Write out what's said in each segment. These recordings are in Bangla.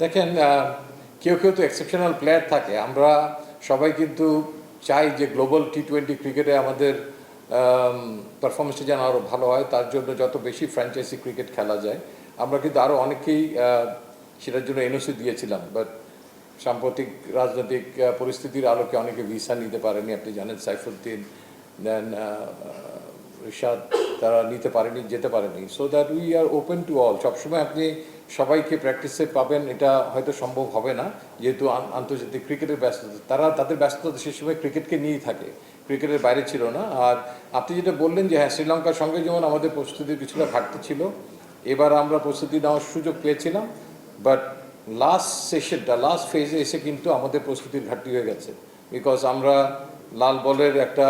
দেখেন কেউ কেউ তো এক্সেপশনাল প্লেয়ার থাকে। আমরা সবাই কিন্তু চাই যে গ্লোবাল টি টোয়েন্টি ক্রিকেটে আমাদের পারফরমেন্সটা যেন আরও ভালো হয়। তার জন্য যত বেশি ফ্র্যাঞ্চাইজি ক্রিকেট খেলা যায়। আমরা কিন্তু আরও অনেকেই সেটার জন্য এনওসি দিয়েছিলাম। বাট সাম্প্রতিক রাজনৈতিক পরিস্থিতির আলোকে অনেকে ভিসা নিতে পারেনি। আপনি জানেন সাইফুদ্দিন দেন রিশাদ, তারা নিতে পারেনি, যেতে পারেনি। So that we are open to all সবসময় আপনি সবাইকে প্র্যাকটিসে পাবেন, এটা হয়তো সম্ভব হবে না। যেহেতু আন্তর্জাতিক ক্রিকেটের ব্যস্ততা, তারা তাদের ব্যস্ততা সে সময় ক্রিকেটকে নিয়েই থাকে। ক্রিকেটের বাইরে ছিল না। আর আপনি যেটা বললেন যে হ্যাঁ শ্রীলঙ্কার সঙ্গে যেমন আমাদের প্রস্তুতির কিছুটা ঘাটতি ছিল, এবার আমরা প্রস্তুতি নেওয়ার সুযোগ পেয়েছিলাম। বাট লাস্ট সেশনটা লাস্ট ফেজে এসে কিন্তু আমাদের প্রস্তুতির ঘাটতি হয়ে গেছে। বিকজ আমরা লাল বলের একটা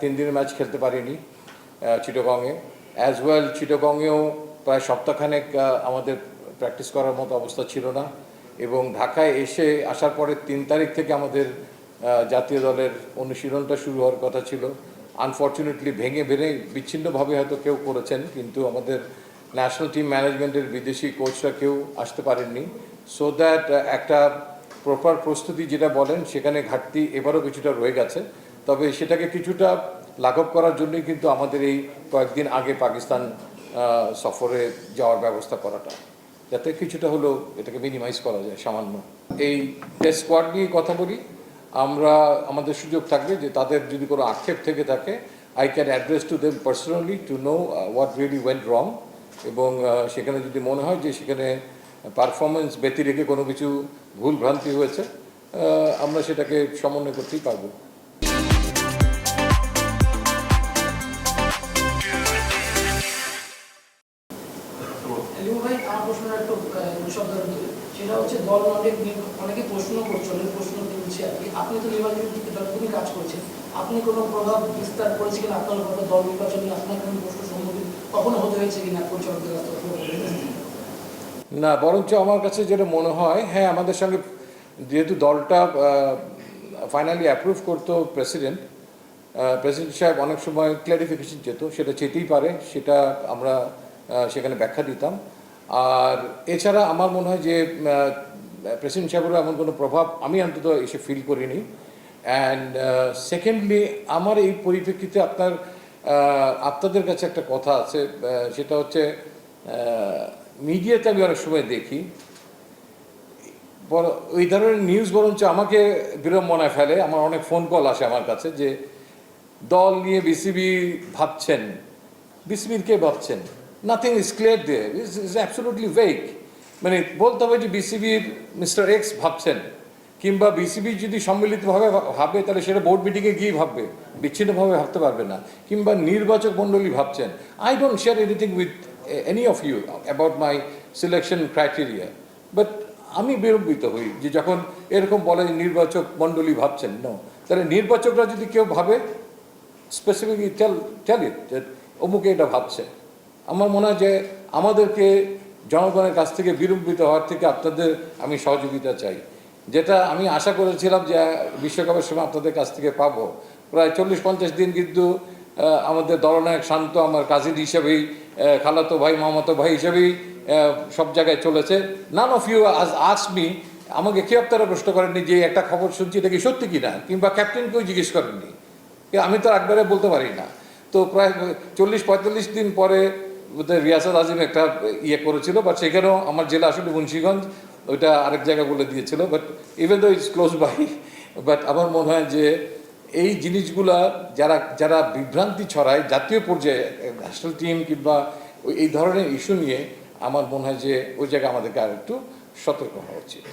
তিন দিনের ম্যাচ খেলতে পারিনি চিটোগংয়ে। অ্যাজ ওয়েল চিটোগংয়েও প্রায় সপ্তাহখানেক আমাদের প্র্যাকটিস করার মতো অবস্থা ছিল না। এবং ঢাকায় এসে আসার পরে তিন তারিখ থেকে আমাদের জাতীয় দলের অনুশীলনটা শুরু হওয়ার কথা ছিল। আনফর্চুনেটলি ভেঙে ভেঙে বিচ্ছিন্নভাবে হয়তো কেউ করেছেন, কিন্তু আমাদের ন্যাশনাল টিম ম্যানেজমেন্টের বিদেশি কোচরা কেউ আসতে পারেননি। সো দ্যাট একটা প্রপার প্রস্তুতি যেটা বলেন, সেখানে ঘাটতি এবারও কিছুটা রয়ে গেছে। তবে সেটাকে কিছুটা লাঘব করার জন্যই কিন্তু আমাদের এই কয়েকদিন আগে পাকিস্তান সফরে যাওয়ার ব্যবস্থা করাটা। যাতে কিছুটা হলেও এটাকে মিনিমাইজ করা যায়, সামান্য। এই টেস্ট স্কোয়াড নিয়ে কথা বলি, আমরা, আমাদের সুযোগ থাকবে যে তাদের যদি কোনো আক্ষেপ থেকে থাকে I can address to them personally to know what really went wrong এবং সেখানে যদি মনে হয় যে সেখানে পারফরমেন্স ব্যতি রেখে কোনো কিছু ভুল ভ্রান্তি হয়েছে আমরা সেটাকে সমন্বয় করতেই পারব। আমার প্রশ্নটা শব্দ সেটা হচ্ছে দল অনেক অনেকে প্রশ্ন করছে, অনেক প্রশ্ন তুলছে আর কি। আপনি তো নির্বাচনী কাজ করছেন, আপনি কোনো প্রভাব বিস্তার করেছে কিনা, আপনার উপর দল নির্বাচনে আপনার কোনো প্রশ্ন সম্মুখীন কখনো হতে হয়েছে কিনা পরিচালকদের? না, বরঞ্চ আমার কাছে যেটা মনে হয় হ্যাঁ আমাদের সঙ্গে যেহেতু দলটা ফাইনালি অ্যাপ্রুভ করতো প্রেসিডেন্ট প্রেসিডেন্ট সাহেব অনেক সময় ক্ল্যারিফিকেশন যেত সেটা চেতেই পারে, সেটা আমরা সেখানে ব্যাখ্যা দিতাম। আর এছাড়া আমার মনে হয় যে প্রেসিডেন্ট সাহেবেরও এমন কোনো প্রভাব আমি অন্তত এসে ফিল করিনি। অ্যান্ড সেকেন্ডলি আমার এই পরিপ্রেক্ষিতে আপনার আপনাদের কাছে একটা কথা আছে সেটা হচ্ছে মিডিয়াতে আমি অনেক সময় দেখি ওই ধরনের নিউজ বরঞ্চ আমাকে বিড়ম্বনায় ফেলে, আমার অনেক ফোন কল আসে আমার কাছে যে, দল নিয়ে বিসিবি ভাবছেন বিসিবির কে ভাবছেন? Nothing is clear they is absolutely vague মানে বলতে হবে যে বিসিবির মিস্টার এক্স ভাবছেন, কিংবা বিসিবি যদি সম্মিলিতভাবে ভাবে, তাহলে সেটা বোর্ড মিটিংয়ে গিয়ে ভাববে, বিচ্ছিন্নভাবে ভাবতে পারবে না, কিংবা নির্বাচক মণ্ডলী ভাবছেন I don't share anything with any of you about my selection criteria but আমি বিড়ম্বিত হই যে যখন এরকম বলে নির্বাচক মণ্ডলী ভাবছেন নো তাহলে নির্বাচকরা যদি কেউ ভাবে স্পেসিফিকলি টেল টেল ইট অমুকে এটা ভাবছে। আমার মনে হয় যে আমাদেরকে জনগণের কাছ থেকে বিড়ম্বিত হওয়ার থেকে আপনাদের আমি সহযোগিতা চাই। যেটা আমি আশা করেছিলাম যে বিশ্বকাপের সময় আপনাদের কাছ থেকে পাবো। প্রায় চল্লিশ পঞ্চাশ দিন কিন্তু আমাদের দলনায়ক শান্ত, আমার কাজিন হিসেবেই খালাতো ভাই, মামাতো ভাই হিসেবেই সব জায়গায় চলেছে। নান অফ ইউ আজ আসমি আমাকে কেউ আপনারা প্রশ্ন করেননি যে একটা খবর শুনছি, এটা কি সত্যি কিনা? কিংবা ক্যাপ্টেনকেও জিজ্ঞেস করেননি? আমি তো একবারে বলতে পারি না। তো প্রায় চল্লিশ পঁয়তাল্লিশ দিন পরে রিয়াসাত আজিম একটা ইয়ে করেছিল বাট সেখানেও আমার জেলা আসলে মুন্সিগঞ্জ, ওইটা আরেক জায়গা বলে দিয়েছিল but even though it's close by but আমার মনে হয় যে এই জিনিসগুলা যারা যারা বিভ্রান্তি ছড়ায়, জাতীয় পর্যায়ে ন্যাশনাল টিম কিংবা এই ধরনের ইস্যু নিয়ে আমার মনে হয় যে ওই জায়গায় আমাদেরকে আর একটু সতর্ক হওয়া উচিত।